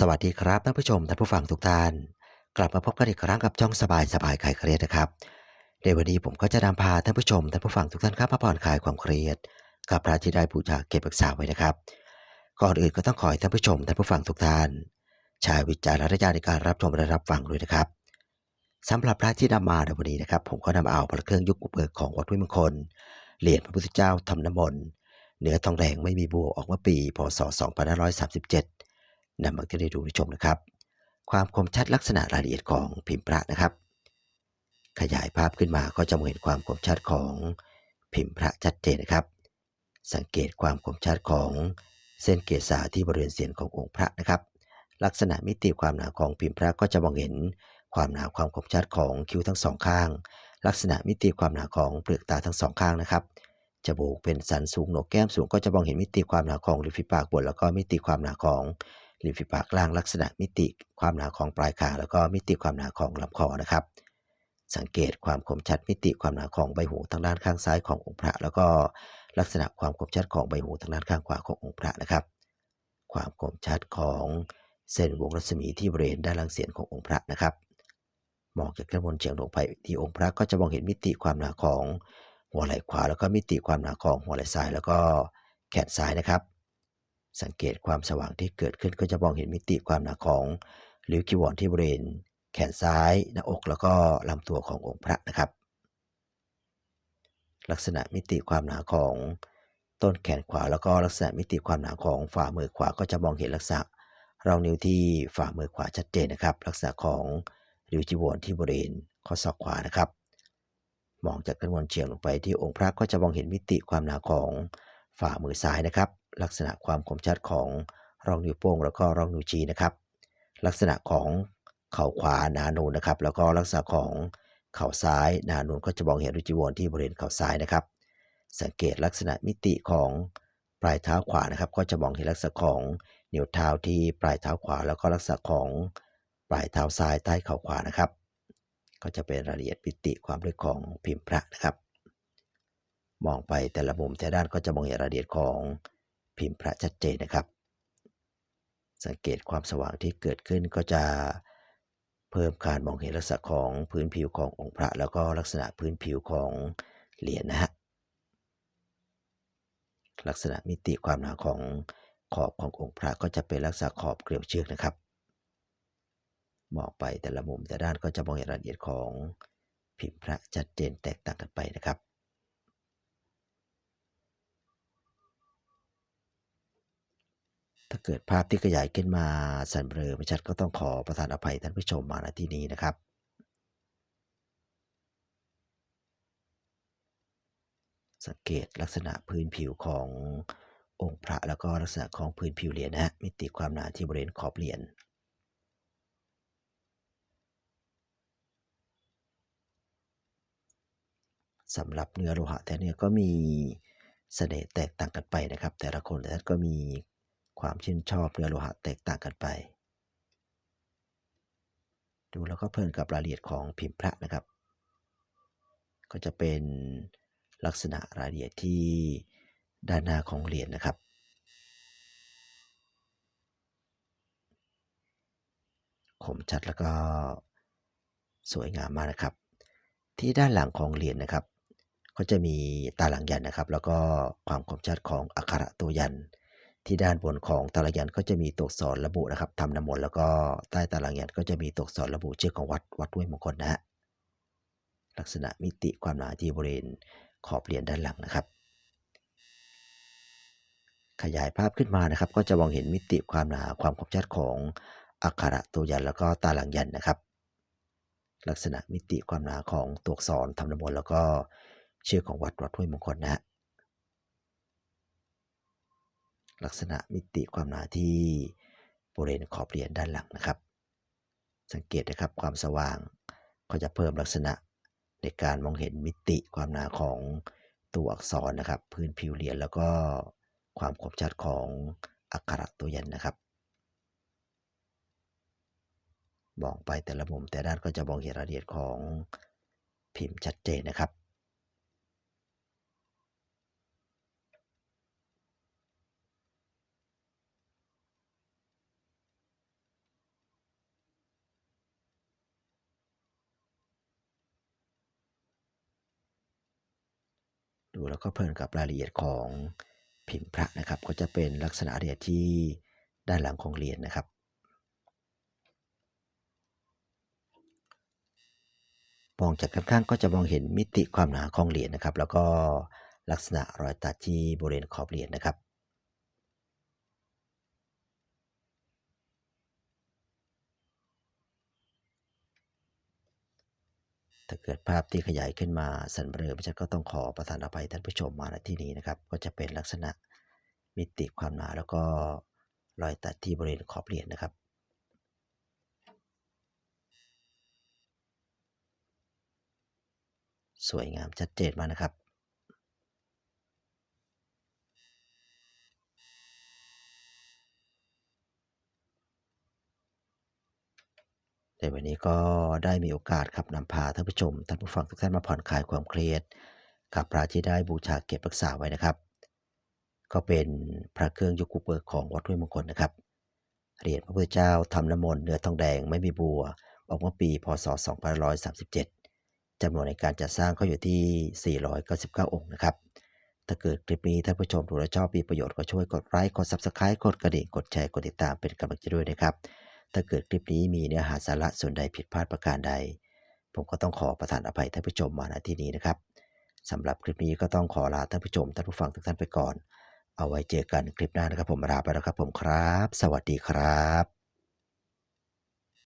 สวัสดีครับท่านผู้ชมท่านผู้ฟังทุกท่าน กลับมาพบกันอีกครั้งกับช่องสบายสบายคลายเครียดนะครับในวันนี้ผมก็จะนำพาท่านผู้ชมท่านผู้ฟังทุกท่านครับมาผ่อนคลายความเครียด กับพระที่ได้บูชาเก็บรักษาไว้นะครับ ก่อนอื่นก็ต้องขอให้ท่านผู้ชมท่านผู้ฟังทุกท่านใช้วิจารณญาณในการรับชมและรับฟังด้วยนะครับสำหรับพระที่นำมาในวันนี้นะครับ ผมก็นำเอาพระเครื่องยุคบุกเบิกของวัดห้วยมงคลเหรียญพระพุทธเจ้าทำน้ำมนต์เนื้อทองแดงไม่มีบัวออกเมื่อปีพศ2537 นำมาที่ได้ดูได้ชมนะครับ ความคมชัดลักษณะรายละเอียดของพิมพ์พระนะครับ ขยายภาพขึ้นมาก็จะมองเห็นความคมชัดของพิมพ์พระชัดเจนนะครับ สังเกตความคมชัดของเส้นเกศาที่บริเวณเสียนขององค์พระนะครับ ลักษณะมิติความหนาของพิมพ์พระก็จะมองเห็นความหนาความคมชัดของคิ้วทั้งสองข้าง ลักษณะมิติความหนาของเปลือกตาทั้งสองข้างนะครับจมูกเป็นสันสูงโหนกแก้มสูงก็จะมองเห็นมิติความหนาของริมฝีปากบนแล้วก็มิติความหนาของ ริมฝีปากล่างลักษณะมิติความหนาของปลายคางแล้วก็มิติความหนาของลำคอนะครับ สังเกตความคมชัดมิติความหนาของใบหูทางด้านข้างซ้ายขององค์พระ แล้วก็ลักษณะความคมชัดของใบหูทางด้านข้างขวาขององค์พระนะครับ ความคมชัดของเส้นวงรัศมีที่บริเวณด้านล่างเสียนขององค์พระนะครับมองจากด้านบนเฉียงลงไปที่องค์พระก็จะมองเห็นมิติความหนาของหัวไหล่ขวา แล้วก็มิติความหนาของหัวไหล่ซ้าย แล้วก็แขนซ้ายนะครับ สังเกตความสว่างที่เกิดขึ้นก็จะมองเห็นมิติความหนาของริ้วคิวรที่บริเวณแขนซ้ายหน้าอกแล้วก็ลำตัวขององค์พระนะครับ ลักษณะมิติความหนาของต้นแขนขวาแล้วก็ลักษณะมิติความหนาของฝ่ามือขวาก็จะมองเห็นลักษณะรองนิ้วที่ฝ่ามือขวาชัดเจนนะครับ ลักษณะของริ้วจีวรที่บริเวณข้อศอกขวานะครับ มองจากด้านบนเฉียงลงไปที่องค์พระก็จะมองเห็นมิติความหนาของฝ่ามือซ้ายนะครับ ลักษณะความคมชัดของรองนิ้วโป้ง แล้วก็รองนิ้วชี้นะครับ ลักษณะของเข่าขวาหนานูนนะครับ แล้วก็ลักษณะของเข่าซ้ายหนานูนก็จะมองเห็นริจีวรที่บริเวณเข่าซ้ายนะครับ สังเกตลักษณะมิติของปลายเท้าขวานะครับ ก็จะมองเห็นลักษณะของนิ้วเท้าที่ปลายเท้าขวา แล้วก็ลักษณะของปลายเท้าซ้ายใต้เข่าขวานะครับ ก็จะเป็นรายละเอียดมิติความลึกของพิมพ์พระนะครับ มองไปแต่ละมุมแต่ด้านก็จะมองเห็นรายละเอียดของ พิมพ์พระชัดเจนนะครับ สังเกตความสว่างที่เกิดขึ้นก็จะเพิ่มการมองเห็นลักษณะของพื้นผิวขององค์พระ แล้วก็ลักษณะพื้นผิวของเหรียญนะฮะลักษณะมิติความหนาของขอบขององค์พระก็จะเป็นลักษณะขอบเกลียวเชือกนะครับมองไปแต่ละมุมแต่ด้านก็จะมองเห็นรายละเอียดของพิมพ์พระชัดเจนแตกต่างกันไปนะครับ ถ้าเกิดภาพที่ขยายขึ้นมาสั่นเบลอไม่ชัดก็ต้องขอประทานอภัยท่านผู้ชมมาณที่นี้นะครับ สังเกตลักษณะพื้นผิวขององค์พระแล้วก็ลักษณะของพื้นผิวเหรียญนะฮะมิติความหนาที่บริเวณขอบเหรียญสำหรับเนื้อโลหะแต่เนื้อก็มีเสน่ห์แตกต่างกันไปนะครับ แต่ละคนแต่ละก็มี ความชื่นชอบเนื้อโลหะแตกต่างกันไป ดูแล้วก็เพลินกับรายละเอียดของพิมพ์พระนะครับ ก็จะเป็นลักษณะรายละเอียดที่ด้านหน้าของเหรียญนะครับ คมชัดแล้วก็สวยงามมากนะครับ ที่ด้านหลังของเหรียญนะครับ ก็จะมีตาหลังยันนะครับ แล้วก็ความคมชัดของอักขระตัวยัน ที่ด้านบนของตาหลังยันก็จะมีตัวอักษรระบุนะครับทำน้ำมนต์แล้วก็ใต้ตาหลังยันก็จะมีตัวอักษรระบุชื่อของวัดวัดห้วยมงคลนะฮะลักษณะมิติความหนาที่บริเวณขอบเหรียญด้านหลังนะครับ ขยายภาพขึ้นมานะครับ ก็จะมองเห็นมิติความหนาความคมชัดของอักขระตัวยันแล้วก็ตาหลังยันนะครับ ลักษณะมิติความหนาของตัวอักษรทำน้ำมนต์แล้วก็ชื่อของวัดวัดห้วยมงคลนะฮะ ลักษณะมิติความหนาที่บริเวณขอบเหรียญด้านหลังนะครับ สังเกตนะครับความสว่างก็จะเพิ่มลักษณะในการมองเห็นมิติความหนาของตัวอักษรนะครับ พื้นผิวเหรียญแล้วก็ความคมชัดของอักขระตัวยันนะครับมองไปแต่ละมุมแต่ด้านก็จะมองเห็นรายละเอียดของพิมพ์ชัดเจนนะครับ ดูแล้วก็เพลินกับรายละเอียดของพิมพ์พระนะครับ ก็จะเป็นลักษณะเหรียญที่ด้านหลังของเหรียญนะครับ มองจากข้างๆก็จะมองเห็นมิติความหนาของเหรียญนะครับ แล้วก็ลักษณะรอยตัดที่บริเวณขอบเหรียญนะครับ ถ้าเกิดภาพที่ขยายขึ้นมาสันเบลอพิชัดก็ต้องขอประทานอภัยท่านผู้ชมมาในที่นี้นะครับ ก็จะเป็นลักษณะมิติความหนาแล้วก็รอยตัดที่บริเวณขอบเหรียญนะครับสวยงามชัดเจนมากนะครับ ในวันนี้ก็ได้มีโอกาสครับนำพาท่านผู้ชมท่านผู้ฟังทุกท่านมาผ่อนคลายความเครียดกับพระที่ได้บูชาเก็บรักษาไว้นะครับ ก็เป็นพระเครื่องยุคบุกเบิกของวัดห้วยมงคลนะครับเหรียญพระพุทธเจ้าทำน้ำมนต์เนื้อทองแดงไม่มีบัว ออกเมื่อปี พศ 2537จำนวนในการจัดสร้างก็อยู่ที่ 499 องค์นะครับ ถ้าเกิดคลิปนี้ท่านผู้ชมดูแลวชอบมีประโยชน์ก็ช่วยกดไลค์กด Subscribe กดกระดิ่งกดแชร์กดติดตามเป็นกำลังใจด้วยนะครับ ถ้าเกิดคลิปนี้มีเนื้อหาสาระส่วนใดผิดพลาดประการใด ผมก็ต้องขอประทานอภัยท่านผู้ชมมาณที่นี้นะครับสำหรับคลิปนี้ก็ต้องขอลาท่านผู้ชมท่านผู้ฟังทุกท่านไปก่อน เอาไว้เจอกันคลิปหน้านะครับผมลาไปแล้วครับผมครับ สวัสดีครับ